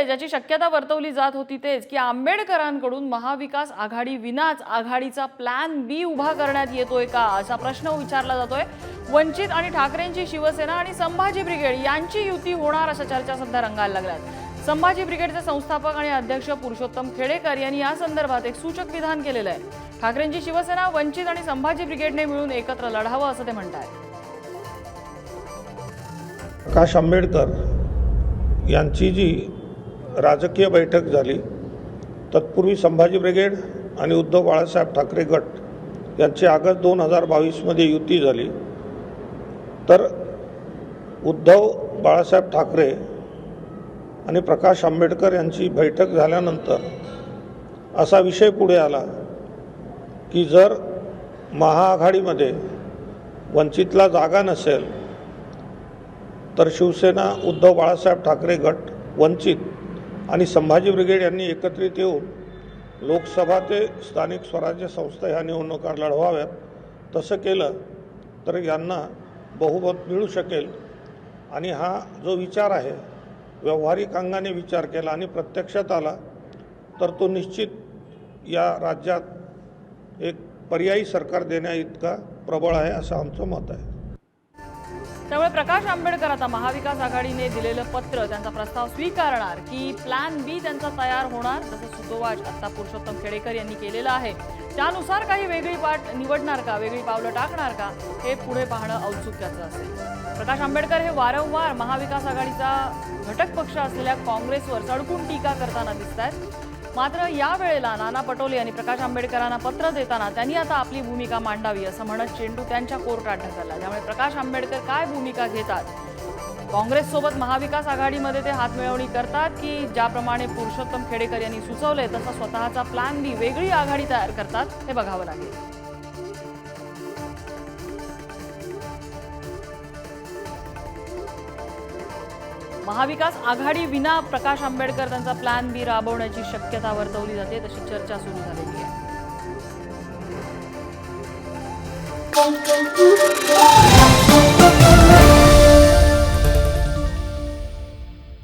यावेळी ज्याची शक्यता वर्तवली जात होती तेच की आंबेडकरांकडून महाविकास आघाडी विनाच आघाडीचा प्लॅन बी उभा करण्यात येतोय का असा प्रश्न विचारला जातोय. वंचित आणि ठाकरेंची शिवसेना आणि संभाजी ब्रिगेड यांची युती होणार अशा चर्चा सध्या रंगायला लागल्यात संभाजी ब्रिगेडचे संस्थापक आणि अध्यक्ष पुरुषोत्तम खेडेकर यांनी या संदर्भात एक सूचक विधान केलेलं आहे. ठाकरेंची शिवसेना वंचित आणि संभाजी ब्रिगेडने मिळून एकत्र लढावं असं ते म्हणतात प्रकाश आंबेडकर यांची जी राजकीय बैठक झाली. तत्पूर्वी संभाजी ब्रिगेड आणि उद्धव बाळासाहेब ठाकरे गट यांची ऑगस्ट दोन हजार बावीसमध्ये युती झाली. तर उद्धव बाळासाहेब ठाकरे आणि प्रकाश आंबेडकर यांची बैठक झाल्यानंतर असा विषय पुढे आला की जर महाआघाडीमध्ये वंचितला जागा नसेल तर शिवसेना उद्धव बाळासाहेब ठाकरे गट वंचित आणि संभाजी ब्रिगेड यांनी एकत्रित येऊन लोकसभा ते स्थानिक स्वराज्य संस्था ह्या निवडणुका लढवाव्यात. तसं केलं तर यांना बहुमत मिळू शकेल. आणि हा जो विचार आहे व्यावहारिक अंगाने विचार केला आणि प्रत्यक्षात आला तर तो निश्चित या राज्यात एक पर्यायी सरकार देण्या इतका प्रबळ आहे असं आमचं मत आहे. त्यामुळे प्रकाश आंबेडकर आता महाविकास आघाडीने दिलेलं पत्र त्यांचा प्रस्ताव स्वीकारणार की प्लॅन बी त्यांचा तयार होणार तसं सुतोवाच आता पुरुषोत्तम खेडेकर यांनी केलेलं आहे. त्यानुसार काही वेगळी वाट निवडणार का वेगळी पावलं टाकणार का हे पुढे पाहणं औत्सुक्याचं असेल. प्रकाश आंबेडकर हे वारंवार महाविकास आघाडीचा घटक पक्ष असलेल्या काँग्रेसवर सडकून टीका करताना दिसत आहेत मात्र या वेळेला नाना पटोले यांनी प्रकाश आंबेडकरांना पत्र देताना त्यांनी आता आपली भूमिका मांडावी असं म्हणत चेंडू त्यांच्या कोर्टात ढकलला. त्यामुळे प्रकाश आंबेडकर काय भूमिका घेतात? काँग्रेससोबत महाविकास आघाडीमध्ये ते हातमिळवणी करतात की ज्याप्रमाणे पुरुषोत्तम खेडेकर यांनी सुचवले तसा स्वतःचा प्लॅन बी वेगळी आघाडी तयार करतात हे बघावं लागेल. महाविकास आघाडी विना प्रकाश आंबेडकर त्यांचा प्लॅन बी राबवण्याची शक्यता वर्तवली जाते तशी चर्चा सुरू झालेली आहे.